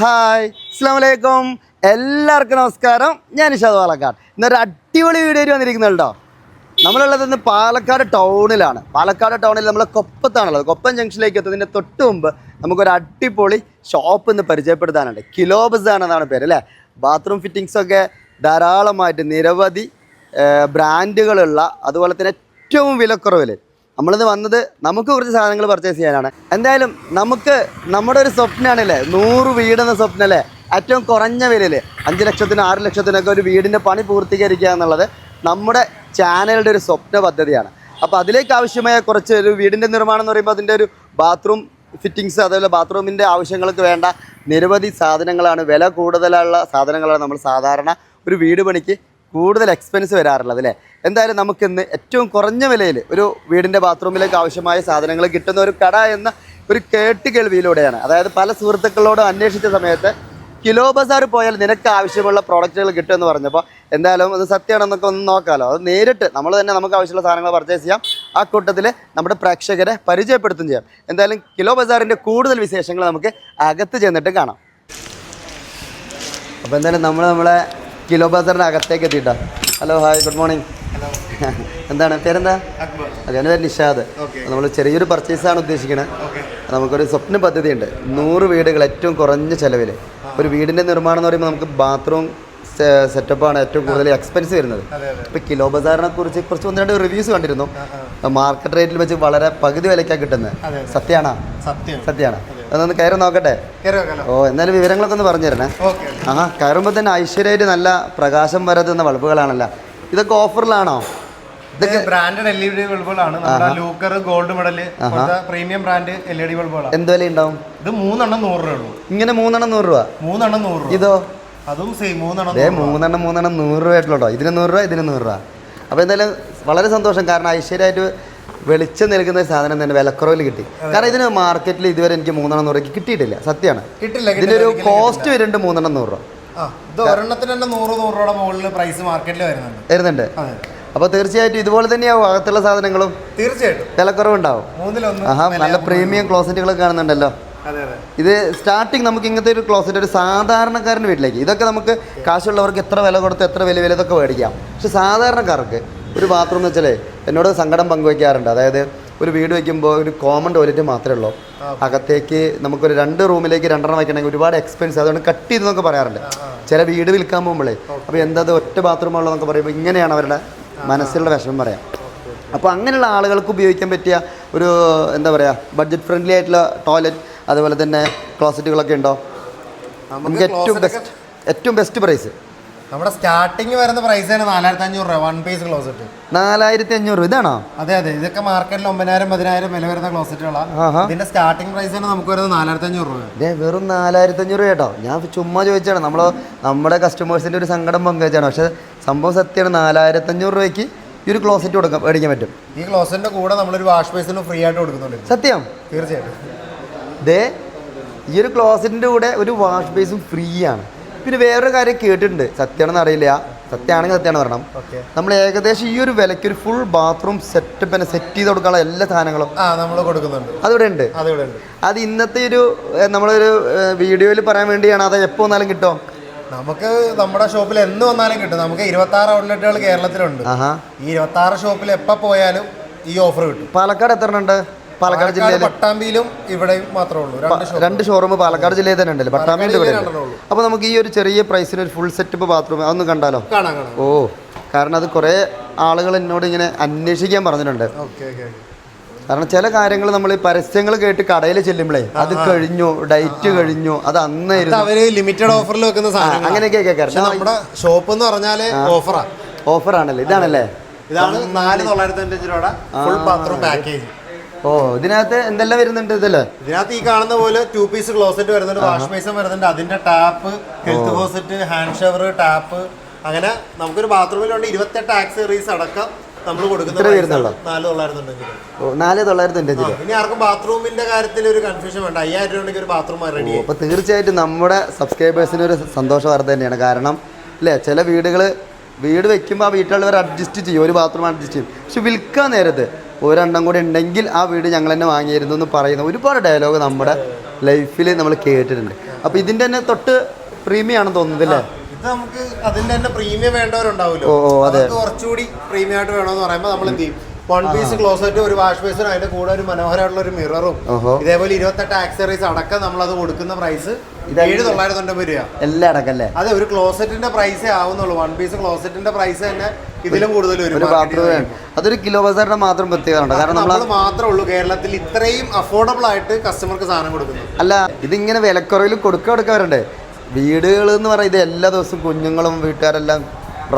Hi അസ്സാം വലൈക്കും എല്ലാവർക്കും നമസ്കാരം. ഞാൻ ഇഷാദ് പാലക്കാട്. ഇന്നൊരു അടിപൊളി വീഡിയോ വന്നിരിക്കുന്നുണ്ടോ? നമ്മളുള്ളത് ഇന്ന് പാലക്കാട് ടൗണിലാണ്. പാലക്കാട് ടൗണിൽ നമ്മൾ കൊപ്പത്താണുള്ളത്. കൊപ്പം ജംഗ്ഷനിലേക്ക് എത്തുന്നതിന്റെ തൊട്ട് മുമ്പ് നമുക്കൊരു അടിപൊളി ഷോപ്പ് ഇന്ന് പരിചയപ്പെടുത്താനുണ്ട്. കിലോബസ് ആണെന്നാണ് പേര് അല്ലേ? ബാത്റൂം ഫിറ്റിങ്സൊക്കെ ധാരാളമായിട്ട് നിരവധി ബ്രാൻഡുകളുള്ള അതുപോലെ തന്നെ ഏറ്റവും വിലക്കുറവിൽ നമ്മളിന്ന് വന്നത് നമുക്ക് കുറച്ച് സാധനങ്ങൾ പർച്ചേസ് ചെയ്യാനാണ്. എന്തായാലും നമുക്ക് നമ്മുടെ ഒരു സ്വപ്നമാണല്ലേ നൂറ് വീടെന്ന സ്വപ്നമല്ലേ ഏറ്റവും കുറഞ്ഞ വിലയിൽ അഞ്ച് ലക്ഷത്തിനും ആറ് ലക്ഷത്തിനൊക്കെ ഒരു വീടിന്റെ പണി പൂർത്തീകരിക്കുക എന്നുള്ളത് നമ്മുടെ ചാനലിന്റെ ഒരു സ്വപ്ന പദ്ധതിയാണ്. അപ്പോൾ അതിലേക്ക് ആവശ്യമായ കുറച്ച് ഒരു വീടിന്റെ നിർമ്മാണം എന്ന് പറയുമ്പോൾ അതിന്റെ ഒരു ബാത്റൂം ഫിറ്റിങ്സ് അതേപോലെ ബാത്റൂമിന്റെ ആവശ്യങ്ങൾക്ക് വേണ്ട നിരവധി സാധനങ്ങളാണ്. വില കൂടുതലുള്ള സാധനങ്ങളാണ് നമ്മൾ സാധാരണ ഒരു വീട് പണിക്ക് കൂടുതൽ എക്സ്പെൻസ് വരാറുള്ളത് അല്ലേ? എന്തായാലും നമുക്കിന്ന് ഏറ്റവും കുറഞ്ഞ വിലയിൽ ഒരു വീടിന്റെ ബാത്റൂമിലേക്ക് ആവശ്യമായ സാധനങ്ങൾ കിട്ടുന്ന ഒരു കട എന്ന ഒരു കേട്ട് കേൾവിയിലൂടെയാണ് അതായത് പല സുഹൃത്തുക്കളോട് അന്വേഷിച്ച സമയത്ത് കിലോ ബസാർ പോയാൽ നിനക്ക് ആവശ്യമുള്ള പ്രോഡക്റ്റുകൾ കിട്ടുമെന്ന് പറഞ്ഞപ്പോൾ എന്തായാലും അത് സത്യമാണെന്നൊക്കെ ഒന്ന് നോക്കാമല്ലോ അത് നേരിട്ട് നമ്മൾ തന്നെ നമുക്ക് ആവശ്യമുള്ള സാധനങ്ങൾ പർച്ചേസ് ചെയ്യാം. ആ കൂട്ടത്തിൽ നമ്മുടെ പ്രേക്ഷകരെ പരിചയപ്പെടുത്തും ചെയ്യാം. എന്തായാലും കിലോ ബസാറിന്റെ കൂടുതൽ വിശേഷങ്ങൾ നമുക്ക് അകത്ത് ചെന്നിട്ട് കാണാം. അപ്പോൾ എന്തായാലും നമ്മൾ നമ്മളെ കിലോ ബസാറിന്റെ അകത്തേക്ക് എത്തിയിട്ടാ. ഹലോ ഹായ് ഗുഡ് മോർണിംഗ് എന്താണ് പേരെന്താ? അതെ എന്റെ പേര് നിഷാദ്. നമ്മൾ ചെറിയൊരു പർച്ചേസാണ് ഉദ്ദേശിക്കുന്നത് നമുക്കൊരു സ്വപ്ന പദ്ധതിയുണ്ട്. നൂറ് വീടുകൾ ഏറ്റവും കുറഞ്ഞ ചിലവിൽ ഒരു വീടിന്റെ നിർമ്മാണം എന്ന് പറയുമ്പോൾ നമുക്ക് ബാത്റൂം സെറ്റപ്പാണ് ഏറ്റവും കൂടുതൽ എക്സ്പെൻസ് വരുന്നത്. ഇപ്പോൾ കിലോ ബസാറിനെ കുറിച്ച് കുറച്ച് ഒന്ന് രണ്ട് റിവ്യൂസ് കണ്ടിരുന്നു. മാർക്കറ്റ് റേറ്റിൽ വെച്ച് വളരെ പകുതി വിലയ്ക്കാണ് കിട്ടുന്നത്. സത്യമാണോ സത്യം സത്യമാണ് അതൊന്ന് കയറി നോക്കട്ടെ? ഓ എന്നാലും വിവരങ്ങളൊക്കെ ഒന്ന് പറഞ്ഞു തരണേ. ആഹാ കയറുമ്പോൾ തന്നെ ഐശ്വര്യമായിട്ട് നല്ല പ്രകാശം വരത്തുന്ന ബൾബുകളാണല്ലോ. ഇതൊക്കെ ഓഫറിലാണോ? ഇതൊക്കെ branded L E D ബൾബുകളാണ്. Luker gold medal premium brand L E D ബൾബുകളാണ്. എന്ത് വില ഉണ്ടാവും ഇത് മൂന്നെണ്ണം നൂറ് രൂപ ഉള്ളൂ ഇങ്ങനെ മൂന്നെണ്ണം നൂറ് രൂപ? മൂന്നെണ്ണം നൂറ് രൂപ. ഇതോ? അതും സെയിം മൂന്നെണ്ണം മൂന്നെണ്ണം മൂന്നെണ്ണം നൂറ് രൂപ ആയിട്ടുള്ളൂ ഇതിന് നൂറ് രൂപ ഇതിന് നൂറ് രൂപ. അപ്പോൾ എന്തായാലും വളരെ സന്തോഷം. കാരണം ഐശ്വര്യമായിട്ട് വെളിച്ചം നൽകുന്ന സാധനം തന്നെ വിലക്കുറവിൽ കിട്ടി. കാരണം ഇതിന് മാർക്കറ്റിൽ ഇതുവരെ എനിക്ക് മൂന്നെണ്ണം നൂറ് രൂപയ്ക്ക് കിട്ടിയിട്ടില്ല. സത്യമാണ്. കിട്ടില്ല ഇതിനൊരു ഒരു കോസ്റ്റ് വരുന്നുണ്ട് മൂന്നെണ്ണം നൂറ് രൂപ. ആ ഇത് ഒരെണ്ണത്തിന് തന്നെ നൂറ് നൂറ് രൂപയുടെ മുകളിൽ പ്രൈസ് മാർക്കറ്റിൽ വരുന്നുണ്ട്. അപ്പോൾ തീർച്ചയായിട്ടും ഇതുപോലെ തന്നെയാവും അകത്തുള്ള സാധനങ്ങളും. തീർച്ചയായിട്ടും. വിലക്കുറവുണ്ടാവും. ആഹാ നല്ല പ്രീമിയം ക്ലോസറ്റുകളൊക്കെ കാണുന്നുണ്ടല്ലോ. ഇത് സ്റ്റാർട്ടിങ് നമുക്ക് ഇങ്ങനത്തെ ഒരു ക്ലോസറ്റ് ഒരു സാധാരണക്കാരന്റെ വീട്ടിലേക്ക്. ഇതൊക്കെ നമുക്ക് കാശുള്ളവർക്ക് എത്ര വില കൊടുത്ത് എത്ര വില വില ഇതൊക്കെ മേടിക്കാം. പക്ഷെ സാധാരണക്കാർക്ക് ഒരു ബാത്റൂം എന്ന് വെച്ചാലേ എന്നോട് സങ്കടം പങ്കുവയ്ക്കാറുണ്ട് അതായത് ഒരു വീട് വയ്ക്കുമ്പോൾ ഒരു കോമൺ ടോയ്ലറ്റ് മാത്രമേ ഉള്ളൂ. അകത്തേക്ക് നമുക്കൊരു രണ്ട് റൂമിലേക്ക് രണ്ടെണ്ണം വയ്ക്കണമെങ്കിൽ ഒരുപാട് എക്സ്പെൻസ് അതുകൊണ്ട് കട്ട് ചെയ്തെന്നൊക്കെ പറയാറുണ്ട്. ചില വീട് വിൽക്കാൻ പോകുമ്പോഴേ അപ്പോൾ എന്താ ഇത് ഒറ്റ ബാത്റൂം ഉള്ളതെന്നൊക്കെ പറയുമ്പോൾ ഇങ്ങനെയാണ് അവരുടെ മനസ്സിലുള്ള വിഷമം പറയാം. അപ്പോൾ അങ്ങനെയുള്ള ആളുകൾക്ക് ഉപയോഗിക്കാൻ പറ്റിയ ഒരു എന്താ പറയുക ബഡ്ജറ്റ് ഫ്രണ്ട്ലി ആയിട്ടുള്ള ടോയ്ലറ്റ് അതുപോലെ തന്നെ ക്ലോസറ്റുകളൊക്കെ ഉണ്ടോ? നമുക്ക് ഏറ്റവും ബെസ്റ്റ് ഏറ്റവും ബെസ്റ്റ് പ്രൈസ് നമ്മുടെ സ്റ്റാർട്ടിങ് വരുന്ന പ്രൈസ് തന്നെ നാലായിരത്തി അഞ്ഞൂറ് രൂപ വൺ പീസ് ക്ലോസറ്റ് നാലായിരത്തി അഞ്ഞൂറ് ഇതാണോ? അതെ അതെ. ഇതൊക്കെ മാർക്കറ്റിൽ ഒമ്പതിനായിരം പതിനായിരം വില വരുന്ന ക്ലോസറ്റുകളാണ് ഇതിന്റെ സ്റ്റാർട്ടിംഗ് പ്രൈസ് തന്നെ നമുക്ക് വരുന്നത് നാലായിരത്തി അഞ്ഞൂറ് രൂപ വെറും നാലായിരത്തി അഞ്ഞൂറ് കേട്ടോ. ഞാൻ ചുമ്മാ ചോദിച്ചാണ് നമ്മൾ നമ്മുടെ കസ്റ്റമേഴ്സിന്റെ ഒരു സങ്കടം പങ്കുവെച്ചാണ്. പക്ഷെ സംഭവം സത്യമാണ്. നാലായിരത്തി അഞ്ഞൂറ് രൂപയ്ക്ക് ഈ ഒരു ക്ലോസറ്റ് കൊടുക്കാം മേടിക്കാൻ പറ്റും. ഈ ക്ലോസറ്റിന്റെ കൂടെ നമ്മളൊരു വാഷ് ബേസിന് ഫ്രീ ആയിട്ട് കൊടുക്കുന്നുണ്ട്. സത്യം? തീർച്ചയായിട്ടും. ദേ ഈ ഒരു ക്ലോസറ്റിന്റെ കൂടെ ഒരു വാഷ് ബേസും ഫ്രീ ആണ്. പിന്നെ വേറൊരു കാര്യം കേട്ടിട്ടുണ്ട്. സത്യമാണെന്ന് അറിയില്ല. സത്യമാണെങ്കിൽ സത്യമാണ് പറയണം. നമ്മൾ ഏകദേശം ഈ ഒരു വിലയ്ക്ക് ഒരു ഫുൾ ബാത്റൂം സെറ്റപ്പ് തന്നെ സെറ്റ് ചെയ്ത് കൊടുക്കാനുള്ള എല്ലാ സാധനങ്ങളും നമ്മൾ കൊടുക്കുന്നുണ്ട്. അതിവിടെ ഉണ്ട് അത് ഇന്നത്തെ ഒരു നമ്മളൊരു വീഡിയോയിൽ പറയാൻ വേണ്ടിയാണ്. അത് എപ്പോ വന്നാലും കിട്ടും. നമുക്ക് നമ്മുടെ ഷോപ്പിൽ എന്ന് വന്നാലും കിട്ടും. നമുക്ക് ഇരുപത്തി ആറ് ഔട്ട്ലെറ്റുകൾ കേരളത്തിലുണ്ട് ഈ ഇരുപത്തി ആറ് ഷോപ്പിൽ എപ്പോ പോയാലും ഈ ഓഫർ കിട്ടും. പാലക്കാട് എത്ര ഉണ്ട്? പാലക്കാട് ജില്ലയിൽ പട്ടാമ്പിയിലും ഇവിടെയും മാത്രമേ ഉള്ളൂ. രണ്ട് ഷോറൂം പാലക്കാട് ജില്ലയിൽ തന്നെ ഉണ്ടല്ലോ പട്ടാമ്പിന്റെ ഇവിടെ അപ്പോൾ നമുക്ക് ഈ ഒരു ചെറിയ പ്രൈസിന് ഒരു ഫുൾ സെറ്റപ്പ് ബാത്റൂം അതൊന്നും കണ്ടാലോ? കാണാം കാണാം. ഓ കാരണം അത് കുറേ ആളുകൾ എന്നോട് ഇങ്ങനെ അന്വേഷിക്കാൻ പറഞ്ഞിട്ടുണ്ട്. കാരണം ചില കാര്യങ്ങൾ നമ്മൾ ഈ പരസ്യങ്ങൾ കേട്ട് കടയിൽ ചെല്ലുമ്പോഴേ അത് കഴിഞ്ഞു ഡേറ്റ് കഴിഞ്ഞു അത് അന്നായിരുന്നു അവർ ലിമിറ്റഡ് ഓഫറിൽ വെക്കുന്ന സാധനം അങ്ങനെയൊക്കെ കേൾക്കാം. നമ്മുടെ ഷോപ്പ് എന്ന് പറഞ്ഞാൽ ഓഫറാ ഓഫറാണല്ലേ ഇതാണല്ലേ? ഇതാണ് നാല് തൊള്ളായിരത്തി അഞ്ച് രൂപയുടെ ഫുൾ ബാത്റൂം പാക്കേജ് ഓ ഇതിനകത്ത് എന്തെല്ലാം വരുന്നുണ്ട് ഇതല്ലേ? ഇതിനകത്ത് ഈ കാണുന്ന പോലെ ടു പീസ് ക്ലോസറ്റ് വരുന്നുണ്ട് വാഷ് ബേസൺ വരുന്നുണ്ട് അതിന്റെ tap health faucet hand shower tap അങ്ങനെ നമുക്കൊരു ബാത്റൂമിലുണ്ട് ഇരുപത്തെട്ട് ആക്സറീസ് അടക്കം നമ്മൾ കൊടുക്കുന്ന നാല് തൊള്ളായിരത്തി ഇനി ആർക്കും ബാത്റൂമിന്റെ കാര്യത്തിൽ ഒരു കൺഫ്യൂഷൻ വേണ്ട. അയ്യായിരം രൂപ ഒരു ബാത്റൂം റെഡി അപ്പൊ തീർച്ചയായിട്ടും നമ്മുടെ സബ്സ്ക്രൈബേഴ്സിന് ഒരു സന്തോഷ വാർത്ത തന്നെയാണ്. കാരണം അല്ലേ ചില വീടുകൾ വീട് വെക്കുമ്പോൾ ആ വീട്ടിലുള്ളവർ അഡ്ജസ്റ്റ് ചെയ്യും. ഒരു ബാത്റൂം അഡ്ജസ്റ്റ് ചെയ്യും. പക്ഷെ വിൽക്കാൻ നേരത്ത് ഒരെണ്ണം കൂടി ഉണ്ടെങ്കിൽ ആ വീട് ഞങ്ങൾ തന്നെ വാങ്ങിയിരുന്നു എന്ന് പറയുന്ന ഒരുപാട് ഡയലോഗ് നമ്മുടെ ലൈഫിൽ നമ്മൾ കേട്ടിട്ടുണ്ട്. അപ്പോൾ ഇതിന്റെ തന്നെ തൊട്ട് പ്രീമിയം ആണെന്ന് തോന്നുന്നത് അല്ലേ? ഇത് നമുക്ക് അതിന്റെ തന്നെ പ്രീമിയം വേണ്ടവരുണ്ടാവുമല്ലോ. കുറച്ചുകൂടി പ്രീമിയം ആയിട്ട് വേണമെന്ന് പറയുമ്പോൾ നമ്മൾ എന്ത് ചെയ്യും വൺ പീസ് ക്ലോസറ്റ് ഒരു വാഷ് ബേസിനും അതിന്റെ കൂടെ ഒരു മനോഹരമായിട്ടുള്ള ഒരു മിററും ഇതേപോലെ ഇരുപത്തെട്ട് ആക്സറീസ് അടക്കം നമ്മൾ അത് കൊടുക്കുന്ന പ്രൈസ് ഏഴ് തൊള്ളായിരത്തി തൊണ്ണൂറ് രൂപ എല്ലാം അടക്കല്ലേ അതെ ഒരു ക്ലോസറ്റിന്റെ പ്രൈസേ ആവുന്നുള്ളൂ. വൺ പീസ് ക്ലോസറ്റിന്റെ പ്രൈസ് തന്നെ ഇതിലും കൂടുതൽ ഒരു ബാത്റൂം അതൊരു കിലോ ബസാറിന്റെ മാത്രം പ്രത്യേകത ഉണ്ട് കാരണം നമ്മൾ മാത്രമേ ഉള്ളൂ. കേരളത്തിൽ ഇത്രയും അഫോർഡബിൾ ആയിട്ട് കസ്റ്റമർക്ക് സാധനം കൊടുക്കുന്നത്. അല്ല ഇതിങ്ങനെ വിലക്കുറവിൽ കൊടുക്കുക എടുക്കാറുണ്ട് വീടുകൾ എന്ന് പറയുന്നത് എല്ലാ ദിവസവും കുഞ്ഞുങ്ങളും വീട്ടുകാരെല്ലാം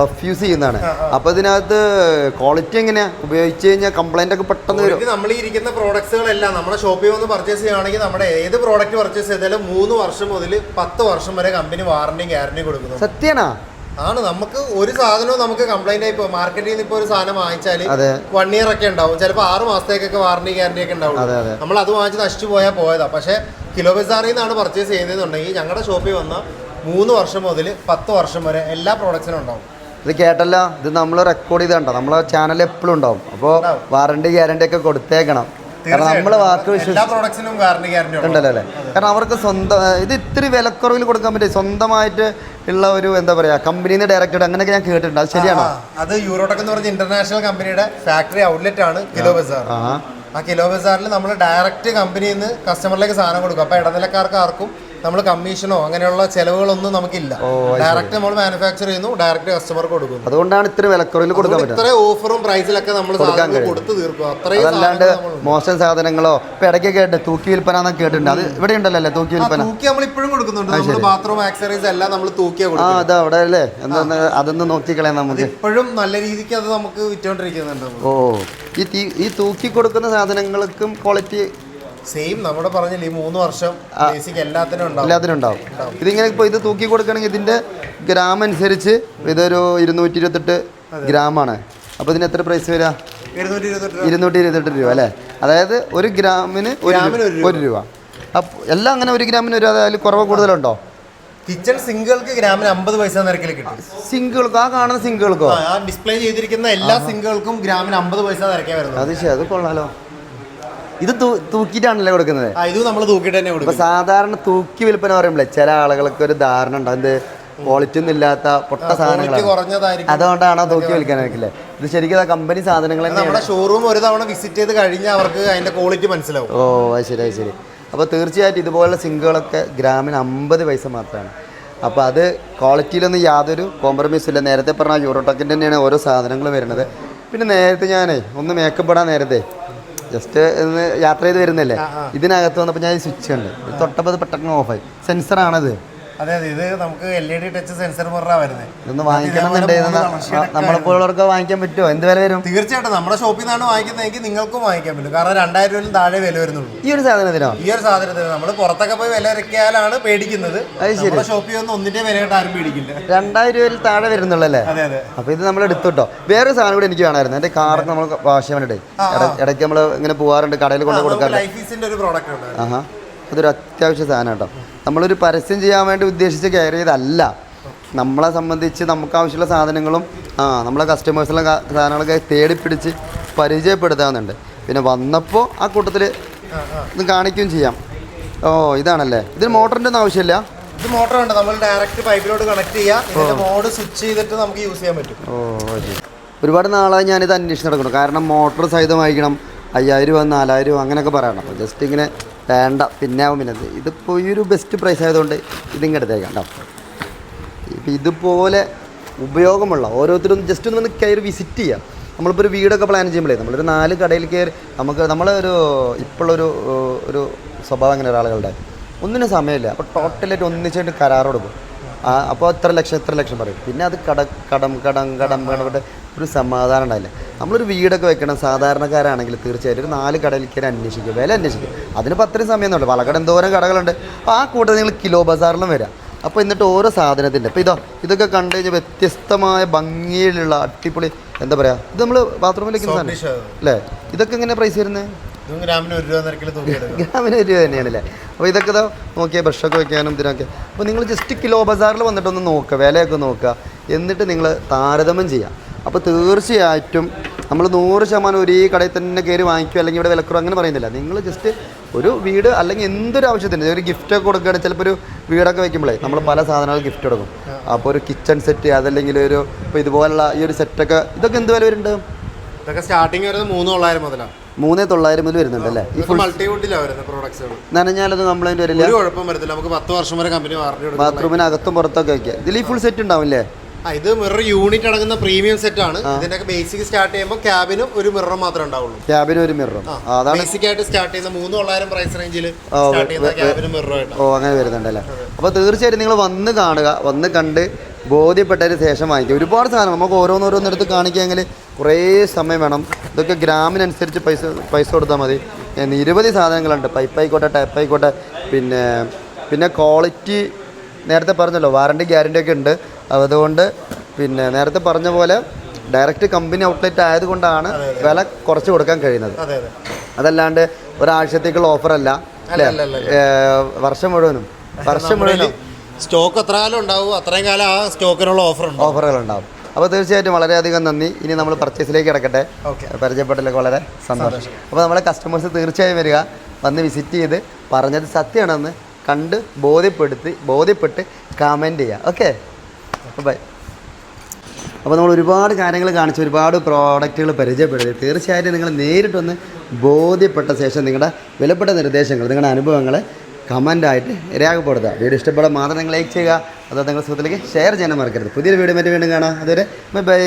റഫ്യൂസ് ചെയ്യുന്നതാണ്. അപ്പൊ ഇതിനകത്ത് ക്വാളിറ്റി എങ്ങനെയാ? ഉപയോഗിച്ച് കഴിഞ്ഞാൽ കംപ്ലൈന്റ് ഒക്കെ പെട്ടെന്ന് വരും. നമ്മൾ ഇരിക്കുന്ന പ്രോഡക്ട്സുകളെല്ലാം നമ്മുടെ ഷോപ്പിൽ വന്ന് പർച്ചേസ് ചെയ്യുകയാണെങ്കിൽ നമ്മുടെ ഏത് പ്രോഡക്റ്റ് പർച്ചേസ് ചെയ്താലും മൂന്ന് വർഷം മുതൽ പത്ത് വർഷം വരെ കമ്പനി വാറണ്ടിയും ഗ്യാരണ്ടിയും കൊടുക്കുന്നു. സത്യാണോ ആണ്. നമുക്ക് ഒരു സാധനവും നമുക്ക് കംപ്ലൈന്റ് ആയി മാർക്കറ്റിൽ നിന്ന് ഇപ്പൊ ഒരു സാധനം വാങ്ങിച്ചാൽ വൺ ഇയർ ഒക്കെ ഉണ്ടാവും. ചിലപ്പോൾ ആറ് മാസത്തേക്കൊക്കെ വാറണ്ടി ഗ്യാരണ്ടി ഒക്കെ ഉണ്ടാവും. നമ്മൾ അത് വാങ്ങിച്ച് നശിച്ചു പോയാൽ പോയതാ. പക്ഷേ കിലോ ബസാറിൽ നിന്നാണ് പർച്ചേസ് ചെയ്യുന്നതെന്നുണ്ടെങ്കിൽ ഞങ്ങളുടെ ഷോപ്പിൽ വന്ന മൂന്ന് വർഷം മുതൽ പത്ത് വർഷം വരെ എല്ലാ പ്രോഡക്ട്സിനും ഉണ്ടാവും. ഇത് കേട്ടല്ല? ഇത് നമ്മൾ റെക്കോർഡ് ചെയ്തണ്ട നമ്മളെ ചാനൽ എപ്പോഴും ഉണ്ടാവും. അപ്പോൾ വാറണ്ടി ഗ്യാരണ്ടി ഒക്കെ കൊടുത്തേക്കണം. കാരണം നമ്മൾ വാക്ക് ഉണ്ടല്ലോ അല്ലേ? കാരണം അവർക്ക് സ്വന്തം ഇത് ഇത്തിരി വിലക്കുറവിൽ കൊടുക്കാൻ പറ്റും. സ്വന്തമായിട്ട് ഉള്ള ഒരു എന്താ പറയാ കമ്പനിന്ന് നിന്ന് ഡയറക്റ്റ് അങ്ങനെയൊക്കെ ഞാൻ കേട്ടിട്ടുണ്ട്. അത് ശരിയാണോ? അത് യൂറോടെക് എന്ന് പറഞ്ഞ ഇന്റർനാഷണൽ കമ്പനിയുടെ ഫാക്ടറി ഔട്ട്ലെറ്റ് ആണ് കിലോ ബസാർ. ആ ആ കിലോ ബസാറിൽ നമ്മൾ ഡയറക്റ്റ് കമ്പനിയിൽ നിന്ന് കസ്റ്റമറിലേക്ക് സാധനം കൊടുക്കും. അപ്പോൾ ഇടനിലക്കാർക്ക് ആർക്കും നമ്മൾ കമ്മീഷനോ അങ്ങനെയുള്ള ചെലവുകളൊന്നും നമുക്കില്ല. ഡയറക്റ്റ് നമ്മൾ മാനുഫാക്ചർ ചെയ്യുന്നു ഡയറക്റ്റ് കസ്റ്റമർക്ക് കൊടുക്കുന്നു. അതുകൊണ്ടാണ് ഇത്ര വിലക്കുറവിൽ കൊടുക്കാൻ പറ്റും ഇത്ര ഓഫറും പ്രൈസിലൊക്കെ നമ്മൾ കൊടുത്തു തീർക്കും അത്രയും അതല്ലാണ്ട് സാധനങ്ങൾ മോശം സാധനങ്ങളോ ഇപ്പൊ ഇടയ്ക്ക് കേട്ട് തൂക്കി വിൽപ്പന എന്നൊക്കെ കേട്ടിട്ടുണ്ട്. അത് ഇവിടെ ഉണ്ടല്ലോ അല്ലേ തൂക്കി വിൽപ്പന? തൂക്കി നമ്മൾ ഇപ്പോഴും കൊടുക്കുന്നുണ്ട്. നമ്മൾ ബാത്റൂം ആക്സറീസ് എല്ലാം നമ്മൾ തൂക്കിയാ ആ കൊടുക്കും അത് അവിടെ അല്ലേ? എന്താ അതൊന്ന് നോക്കിക്കളയാം നമുക്ക്. ഇപ്പോഴും നല്ല രീതിക്ക് അത് നമുക്ക് വിറ്റോണ്ടിരിക്കുന്നുണ്ട് നമ്മൾ. ഓ ഈ തീ ഈ തൂക്കി കൊടുക്കുന്ന സാധനങ്ങൾക്കും ക്വാളിറ്റി സെയിം നമ്മുടെ പറഞ്ഞില്ല ഈ മൂന്ന് വർഷം ബേസിക് എല്ലാത്തിനും ഉണ്ടാവും. എല്ലാത്തിനും ഉണ്ടാവും. ഇതിങ്ങനെ ഇപ്പോൾ ഇത് തൂക്കി കൊടുക്കണമെങ്കിൽ ഇതിന്റെ ഗ്രാം അനുസരിച്ച് ഇതൊരു ഇരുന്നൂറ്റി ഇരുപത്തെട്ട് ഗ്രാമാണ് അപ്പോൾ ഇതിന് എത്ര പ്രൈസ് വരിക ഇരുന്നൂറ്റി ഇരുപത്തെട്ട് രൂപ അല്ലേ? അതായത് ഒരു ഗ്രാമിന് ഒരു രൂപ- അപ്പോൾ എല്ലാം അങ്ങനെ ഒരു ഗ്രാമിന് ഒരു അതായത് കുറവ് കൂടുതലുണ്ടോ? കിച്ചൺ സിങ്കുകൾക്ക് ഗ്രാമിന് അമ്പത് പൈസ നിരക്കിൽ കിട്ടും. സിങ്കുകൾക്കോ ആ കാണുന്ന സിങ്കുകൾക്കോ ആ ഡിസ്പ്ലേ ചെയ്തിരിക്കുന്ന എല്ലാ സിങ്കുകൾക്കും ഗ്രാമിന് അമ്പത് പൈസ നിരക്കേ വരുന്നത് അത് ശരി അത് കൊള്ളാലോ. ഇത് തൂക്കിയിട്ടാണല്ലേ കൊടുക്കുന്നത്? ഇത് നമ്മൾ തൂക്കിയിട്ട് തന്നെ കൊടുക്കും. സാധാരണ തൂക്കി വിൽപ്പന പറയുമ്പോഴേ ചില ആളുകൾക്ക് ഒരു ധാരണ ഉണ്ട്. എന്ത് ക്വാളിറ്റി ഒന്നും ഇല്ലാത്ത പൊട്ട സാധനങ്ങൾ സാധനങ്ങളാണ്. അതുകൊണ്ടാണ് തൂക്കി വിൽക്കാനായിരിക്കില്ലേ ഇത് ശരിക്കും ആ കമ്പനി സാധനങ്ങൾ നമ്മുടെ ഷോറൂം ഒരു തവണ വിസിറ്റ് ചെയ്ത് കഴിഞ്ഞാൽ അവർക്ക് അതിന്റെ ക്വാളിറ്റി മനസ്സിലാവും. ഓ അത് ശരി അത് ശരി. അപ്പോൾ തീർച്ചയായിട്ടും ഇതുപോലുള്ള സിങ്കുകളൊക്കെ ഗ്രാമിന് അമ്പത് പൈസ മാത്രമാണ്. അപ്പോൾ അത് ക്വാളിറ്റിയിലൊന്നും യാതൊരു കോംപ്രമൈസും ഇല്ല. നേരത്തെ പറഞ്ഞ യൂറോടക്കിന്റെ തന്നെയാണ് ഓരോ സാധനങ്ങൾ വരുന്നത്. പിന്നെ നേരത്തെ ഞാനേ ഒന്ന് മേക്കപ്പ് ഇടാൻ നേരത്തെ ജസ്റ്റ് യാത്ര ചെയ്ത് വരുന്നല്ലേ? ഇതിനകത്ത് വന്നപ്പോൾ ഞാൻ സ്വിച്ച് കണ്ട്. ഇത് തൊട്ടപ്പോൾ പെട്ടെന്ന് ഓഫായി സെൻസറാണത് അതെ അതെ ഇത് നമുക്ക് L E D touch sensor മിററാ വരുന്നത് ഇതൊന്ന് വാങ്ങിക്കണം എന്നുണ്ടെങ്കിൽ നമ്മളെപ്പോലുള്ളവർക്ക് വാങ്ങിക്കാൻ പറ്റുമോ? എന്ത് വില വരും? തീർച്ചയായിട്ടും. നമ്മുടെ ഷോപ്പിൽ നിന്നാണ് വാങ്ങിക്കുന്നതെങ്കിൽ നിങ്ങൾക്കും വാങ്ങിക്കാൻ പറ്റും. കാരണം രണ്ടായിരം രൂപയിലും താഴെ വില വരുന്നുള്ളൂ. ഈ ഒരു സാധനത്തിനോ ഈ ഒരു സാധനത്തിന് നമ്മൾ പുറത്തൊക്കെ പോയി വില ഇറക്കിയാലാണ് പേടിക്കുന്നത്. നമ്മുടെ ഷോപ്പിൽ ഒന്നും ഒന്നിന്റെ വില കേട്ട് ആരും പേടിക്കില്ല. രണ്ടായിരം രൂപയിൽ താഴെ വരുന്നുള്ളൂ അല്ലേ അതെ അതെ. അപ്പോൾ ഇത് നമ്മൾ എടുത്തുട്ടോ വേറൊരു സാധനം കൂടി എനിക്ക് വേണമായിരുന്നു. എന്റെ കാർ നമ്മൾ വാഷ് ചെയ്യാൻ ഇടയ്ക്ക് നമ്മൾ ഇങ്ങനെ പോവാറുണ്ട്. കടയിൽ കൊണ്ട് കൊടുക്കാറുണ്ട്. ലൈഫ് ഈസിന്റെ ഒരു പ്രോഡക്റ്റ് ഉണ്ട്. ആഹാ. അതൊരു അത്യാവശ്യ സാധനം കേട്ടോ. നമ്മളൊരു പരസ്യം ചെയ്യാൻ വേണ്ടി ഉദ്ദേശിച്ച് കെയർ ചെയ്തല്ല നമ്മളെ സംബന്ധിച്ച് നമുക്ക് ആവശ്യമുള്ള സാധനങ്ങളും ആ നമ്മളെ കസ്റ്റമേഴ്സിലെ സാധനങ്ങളൊക്കെ തേടിപ്പിടിച്ച് പരിചയപ്പെടുത്താവുന്നുണ്ട് പിന്നെ വന്നപ്പോൾ ആ കൂട്ടത്തിൽ ഇത് കാണിക്കുകയും ചെയ്യാം. ഓ ഇതാണല്ലേ? ഇതിന് മോട്ടറിന്റെ ഒന്നും ആവശ്യമില്ല? ഇത് മോട്ടർ ഉണ്ട് നമ്മൾ ഡയറക്റ്റ് പൈപ്പിലോട്ട് കണക്ട് ചെയ്യുക ഇതിന്റെ മോഡ് സ്വിച്ച് ചെയ്തിട്ട് നമുക്ക് യൂസ് ചെയ്യാൻ പറ്റും. ഓ ശരി. ഒരുപാട് നാളായി ഞാനിത് അന്വേഷിച്ച് നടക്കണം കാരണം മോട്ടർ സഹിതം വാങ്ങിക്കണം. അയ്യായിരം രൂപ നാലായിരം രൂപ അങ്ങനെയൊക്കെ പറയണം. അപ്പോൾ ജസ്റ്റ് ഇങ്ങനെ വേണ്ട പിന്നെ ആവും പിന്നെ. ഇത്. ഇതിപ്പോൾ ഈ ഒരു ബെസ്റ്റ് പ്രൈസ് ആയതുകൊണ്ട് ഇതിങ്ങ് എടുത്തേക്കാം കേട്ടോ. ഇപ്പം ഇതുപോലെ ഉപയോഗമുള്ള ഓരോരുത്തരും ജസ്റ്റ് ഒന്ന് കയറി വിസിറ്റ് ചെയ്യാം. നമ്മളിപ്പോൾ ഒരു വീടൊക്കെ പ്ലാൻ ചെയ്യുമ്പോഴേ നമ്മളൊരു നാല് കടയിൽ കയറി നമുക്ക് നമ്മളൊരു ഇപ്പോഴൊരു ഒരു സ്വഭാവം അങ്ങനെ ഒരാളുകളുടെ. ഒന്നിനും സമയമില്ല. അപ്പോൾ ടോട്ടലായിട്ട് ഒന്നിച്ചായിട്ട് കരാറ് കൊടുക്കും അപ്പോൾ ഇത്ര ലക്ഷം ഇത്ര ലക്ഷം പറയും. പിന്നെ അത് കട കടം കടം കടം കടമിട്ട് ഒരു സമാധാനം ഉണ്ടായില്ല. നമ്മളൊരു വീടൊക്കെ വെക്കണം സാധാരണക്കാരാണെങ്കിൽ തീർച്ചയായിട്ടും ഒരു നാല് കടയിൽ കയറി അന്വേഷിക്കുക വില അന്വേഷിക്കുക അതിനിപ്പോൾ അത്രയും സമയമൊന്നുമില്ല പാലക്കാട് എന്തോരം കടകളുണ്ട്. അപ്പോൾ ആ കൂട്ടത്തിൽ നിങ്ങൾ കിലോ ബസാറിലും വരാം. അപ്പോൾ എന്നിട്ട് ഓരോ സാധനത്തിന്റെ ഇപ്പോൾ ഇതോ ഇതൊക്കെ കണ്ടു കഴിഞ്ഞാൽ വ്യത്യസ്തമായ ഭംഗിയിലുള്ള അടിപൊളി എന്താ പറയുക ഇത് നമ്മൾ ബാത്റൂമിലേക്ക് സാധനം. അല്ലേ? ഇതൊക്കെ എങ്ങനെ പ്രൈസ് വരുന്നത് ഗ്രാമിന് ഒരു രൂപ തന്നെയാണല്ലേ? അപ്പോൾ ഇതൊക്കെ ഇതോ നോക്കിയാൽ ബ്രഷൊക്കെ വെക്കാനും ഇതിനൊക്കെ. അപ്പോൾ നിങ്ങൾ ജസ്റ്റ് കിലോ ബസാറിൽ വന്നിട്ടൊന്ന് നോക്കുക വിലയൊക്കെ നോക്കുക. എന്നിട്ട് നിങ്ങൾ താരതമ്യം ചെയ്യാം അപ്പോൾ തീർച്ചയായിട്ടും നമ്മൾ നൂറ് ശതമാനം ഒരേ കടയിൽ തന്നെ കയറി വാങ്ങിക്കും അല്ലെങ്കിൽ ഇവിടെ വിലക്കുറവ് അങ്ങനെ പറയുന്നില്ല. നിങ്ങൾ ജസ്റ്റ് ഒരു വീട് അല്ലെങ്കിൽ എന്തൊരു ആവശ്യത്തിന് ഒരു ഗിഫ്റ്റ് ഒക്കെ കൊടുക്കുകയാണെങ്കിൽ ചിലപ്പോൾ ഒരു വീടൊക്കെ വെക്കുമ്പോഴേ നമ്മൾ പല സാധനങ്ങൾ ഗിഫ്റ്റ് കൊടുക്കും. അപ്പോൾ ഒരു കിച്ചൺ സെറ്റ് അതല്ലെങ്കിൽ ഒരു ഇപ്പോൾ ഇതുപോലുള്ള ഈ ഒരു സെറ്റൊക്കെ ഇതൊക്കെ എന്ത് വില വരുന്നുണ്ട്? ഇതൊക്കെ സ്റ്റാർട്ടിങ് വരുന്നത് മൂന്ന് തൊള്ളായിരം മുതലാണ് മൂന്നേ തൊള്ളായിരം മുതൽ വരുന്നുണ്ട് അല്ലേ? നനഞ്ഞാലത് കംപ്ലൈന്റ് വരില്ല ഒരു കുഴപ്പം വരത്തില്ല. നമുക്ക് പത്ത് വർഷം വരെ കമ്പനി വാറണ്ടി കൊടുക്കും ബാത്റൂമിന് അകത്തും പുറത്തൊക്കെ വയ്ക്കുക ഇതിൽ ഈ ഫുൾ സെറ്റ് ഉണ്ടാവില്ലേ? ഇത് മിറർ യൂണിറ്റ് അടങ്ങുന്ന പ്രീമിയം സെറ്റ് ആണ്. ഇതിന്റെ ബേസിക് സ്റ്റാർട്ട് ചെയ്യുമ്പോൾ ക്യാബിനും ഒരു മിറർ മാത്രമേ ഉണ്ടാവുള്ളൂ. ക്യാബിനും ഒരു മിററും അതാണ് ബേസിക് ആയിട്ട് സ്റ്റാർട്ട് ചെയ്യുന്ന മൂന്ന് തൊള്ളായിരം പ്രൈസ് റേഞ്ചിൽ സ്റ്റാർട്ട് ചെയ്യുന്ന ക്യാബിനും മിററും ആയിട്ടാണ് ഓ അങ്ങനെ വരുന്നുണ്ടല്ലേ? അപ്പോൾ തീർച്ചയായിട്ടും നിങ്ങൾ വന്ന് കാണുക. വന്ന് കണ്ട് ബോധ്യപ്പെട്ടതിന് ശേഷം വാങ്ങിക്കുക. ഒരുപാട് സാധനം നമുക്ക് ഓരോന്നോരോന്നെടുത്ത് കാണിക്കുകയെങ്കിൽ കുറേ സമയം വേണം. ഇതൊക്കെ ഗ്രാമിനനുസരിച്ച് പൈസ പൈസ കൊടുത്താൽ മതി. നിരവധി സാധനങ്ങളുണ്ട്. പൈപ്പ് ആയിക്കോട്ടെ ടാപ്പ് ആയിക്കോട്ടെ പിന്നെ പിന്നെ ക്വാളിറ്റി നേരത്തെ പറഞ്ഞല്ലോ വാറണ്ടി ഗ്യാരണ്ടി ഒക്കെ ഉണ്ട്. അതുകൊണ്ട് പിന്നെ നേരത്തെ പറഞ്ഞ പോലെ ഡയറക്റ്റ് കമ്പനി ഔട്ട്ലെറ്റ് ആയതുകൊണ്ടാണ് വില കുറച്ച് കൊടുക്കാൻ കഴിയുന്നത്. അതെ അതെ. അതല്ലാണ്ട് ഒരാഴ്ചത്തേക്കുള്ള ഓഫർ അല്ല വർഷം മുഴുവനും. വർഷം മുഴുവനും. സ്റ്റോക്ക് എത്ര കാലം ഉണ്ടാവും? അത്രയും കാലം ആ സ്റ്റോക്കിനുള്ള ഓഫർ ഓഫറുകൾ ഉണ്ടാവും അപ്പോൾ തീർച്ചയായിട്ടും വളരെയധികം നന്ദി. ഇനി നമ്മൾ പർച്ചേസിലേക്ക് കിടക്കട്ടെ. ഓക്കെ. പരിചയപ്പെട്ടതിലൊക്കെ വളരെ സന്തോഷം. അപ്പോൾ നമ്മളെ കസ്റ്റമേഴ്സ് തീർച്ചയായും വരിക. വന്ന് വിസിറ്റ് ചെയ്ത് പറഞ്ഞത് സത്യമാണെന്ന് കണ്ട് ബോധ്യപ്പെടുത്തി ബോധ്യപ്പെട്ട് കമന്റ് ചെയ്യുക. Okay bye. അപ്പോൾ നമ്മൾ ഒരുപാട് കാര്യങ്ങൾ കാണിച്ച് ഒരുപാട് പ്രോഡക്റ്റുകൾ പരിചയപ്പെടുത്തി. തീർച്ചയായിട്ടും നിങ്ങൾ നേരിട്ടൊന്ന് ബോധ്യപ്പെട്ട ശേഷം നിങ്ങളുടെ വിലപ്പെട്ട നിർദ്ദേശങ്ങൾ നിങ്ങളുടെ അനുഭവങ്ങൾ കമന്റായിട്ട് രേഖപ്പെടുത്തുക. വീഡിയോ ഇഷ്ടപ്പെടാൻ മാത്രം നിങ്ങൾ ലൈക്ക് ചെയ്യുക. അതോ നിങ്ങളുടെ സുഹൃത്തിലേക്ക് ഷെയർ ചെയ്യാൻ മറക്കരുത്. പുതിയൊരു വീഡിയോ മറ്റു വീണ്ടും കാണാം. അതുവരെ ബൈ ബൈ